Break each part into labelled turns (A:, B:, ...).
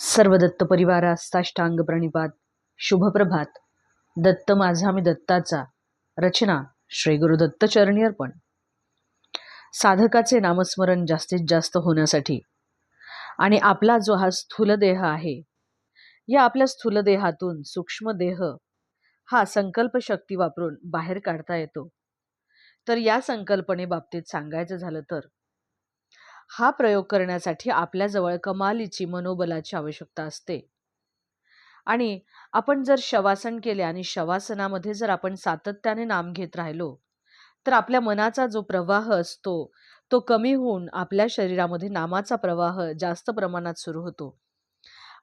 A: सर्व दत्त परिवारास साष्टांग प्रणिपात. शुभप्रभात दत्त माझा मी दत्ताचा. रचना श्री गुरुदत्त चरणी अर्पण. साधकाचे नामस्मरण जास्तीत जास्त होण्यासाठी. आणि आपला जो हा स्थूल देह आहे या आपल्या स्थूल देहातून सूक्ष्म देह हा संकल्प शक्ती वापरून बाहेर काढता येतो. तर या संकल्पने बाबतीत सांगायचं झालं तर हा प्रयोग करण्यासाठी आपल्याजवळ कमालीची मनोबलाची आवश्यकता असते. आणि आपण जर शवासन केले आणि शवासनामध्ये जर आपण सातत्याने नाम घेत राहिलो तर आपल्या मनाचा जो प्रवाह असतो तो कमी होऊन आपल्या शरीरामध्ये नामाचा प्रवाह जास्त प्रमाणात सुरू होतो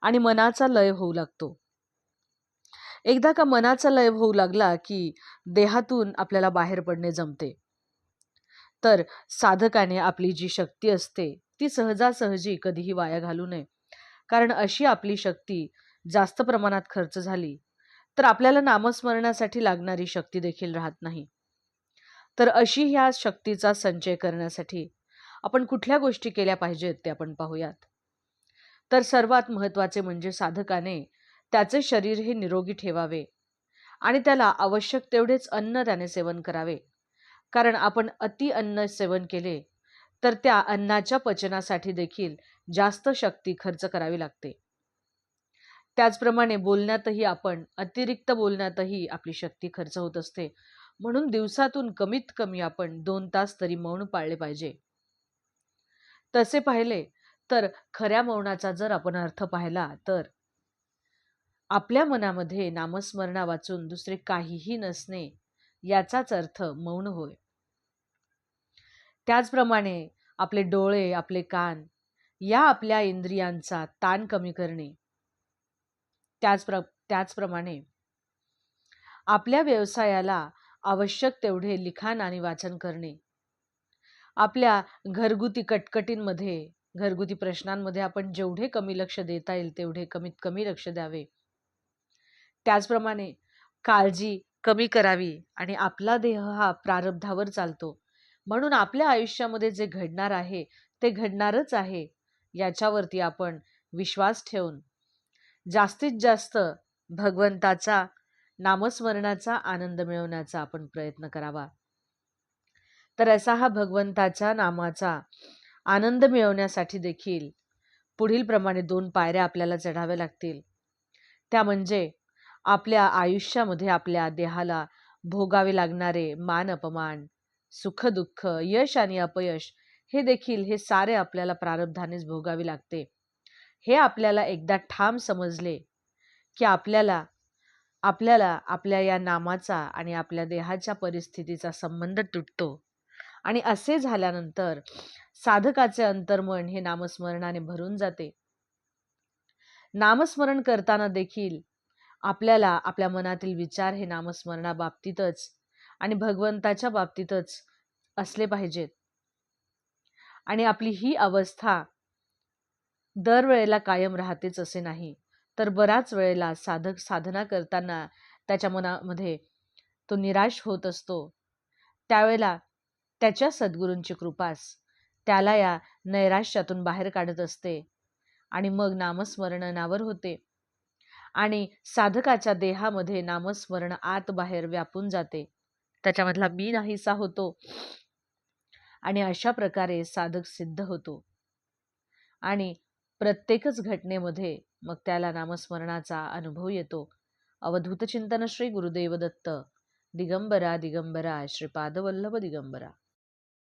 A: आणि मनाचा लय होऊ लागतो. एकदा का मनाचा लय होऊ लागला की देहातून आपल्याला बाहेर पडणे जमते. तर साधकाने आपली जी शक्ती असते ती सहजासहजी कधीही वाया घालू नये. कारण अशी आपली शक्ती जास्त प्रमाणात खर्च झाली तर आपल्याला नामस्मरणासाठी लागणारी शक्ती देखील राहत नाही. तर अशी ह्या शक्तीचा संचय करण्यासाठी आपण कुठल्या गोष्टी केल्या पाहिजेत ते आपण पाहूयात. तर सर्वात महत्त्वाचे म्हणजे साधकाने त्याचे शरीर हे निरोगी ठेवावे आणि त्याला आवश्यक तेवढेच अन्न त्याने सेवन करावे. कारण आपण अति अन्न सेवन केले तर त्या अन्नाच्या पचनासाठी देखील जास्त शक्ती खर्च करावी लागते. त्याचप्रमाणे बोलण्यातही आपण अतिरिक्त बोलण्यातही आपली शक्ती खर्च होत असते. म्हणून दिवसातून कमीत कमी आपण दोन तास तरी मौन पाळले पाहिजे. तसे पाहिले तर खऱ्या मौनाचा जर आपण अर्थ पाहिला तर आपल्या मनामध्ये नामस्मरणा वाचून दुसरे काहीही नसणे याचाच अर्थ मौन होय. त्याचप्रमाणे आपले डोळे आपले कान या आपल्या इंद्रियांचा ताण कमी करणे. त्याचप्र त्याचप्रमाणे आपल्या व्यवसायाला आवश्यक तेवढे लिखाण आणि वाचन करणे. आपल्या घरगुती कटकटींमध्ये घरगुती प्रश्नांमध्ये आपण जेवढे कमी लक्ष देता येईल तेवढे कमीत कमी लक्ष द्यावे. त्याचप्रमाणे काळजी कमी करावी आणि आपला देह हा प्रारब्धावर चालतो. म्हणून आपल्या आयुष्यामध्ये जे घडणार आहे ते घडणारच आहे याच्यावरती आपण विश्वास ठेवून. जास्तीत जास्त भगवंताचा नामस्मरणाचा आनंद मिळवण्याचा आपण प्रयत्न करावा. तर असा हा भगवंताच्या नामाचा आनंद मिळवण्यासाठी देखील पुढील प्रमाणे दोन पायऱ्या आपल्याला चढाव्या लागतील. त्या म्हणजे आपल्या आयुष्यामध्ये आपल्या देहाला भोगावे लागणारे मान अपमान सुख दुःख यश आणि अपयश हे देखील हे सारे आपल्याला प्रारब्धानेच भोगावे लागते. हे आपल्याला एकदा ठाम समजले की आपल्याला आपल्याला आपल्या या नामाचा आणि आपल्या देहाच्या परिस्थितीचा संबंध तुटतो. आणि असे झाल्यानंतर साधकाचे अंतर्मन हे नामस्मरणाने भरून जाते. नामस्मरण करताना देखील आपल्याला आपल्या मनातील विचार हे नामस्मरणाबाबतीतच आणि भगवंताच्या बाबतीतच असले पाहिजेत. आणि आपली ही अवस्था दरवेळेला कायम राहतेच असे नाही तर बराच वेळेला साधक साधना करताना त्याच्या मनामध्ये तो निराश होत असतो. त्यावेळेला त्याच्या सद्गुरूंची कृपास त्याला या नैराश्यातून बाहेर काढत असते आणि मग नामस्मरणावर होते. आणि साधकाच्या देहामध्ये नामस्मरण आत बाहेर व्यापून जाते. त्याच्यामधला मी नाहीसा होतो. आणि अशा प्रकारे साधक सिद्ध होतो. आणि प्रत्येकच घटनेमध्ये मग त्याला नामस्मरणाचा अनुभव येतो. अवधूत चिंतन श्री गुरुदेव दत्त दिगंबरा दिगंबरा श्रीपादवल्लभ दिगंबरा.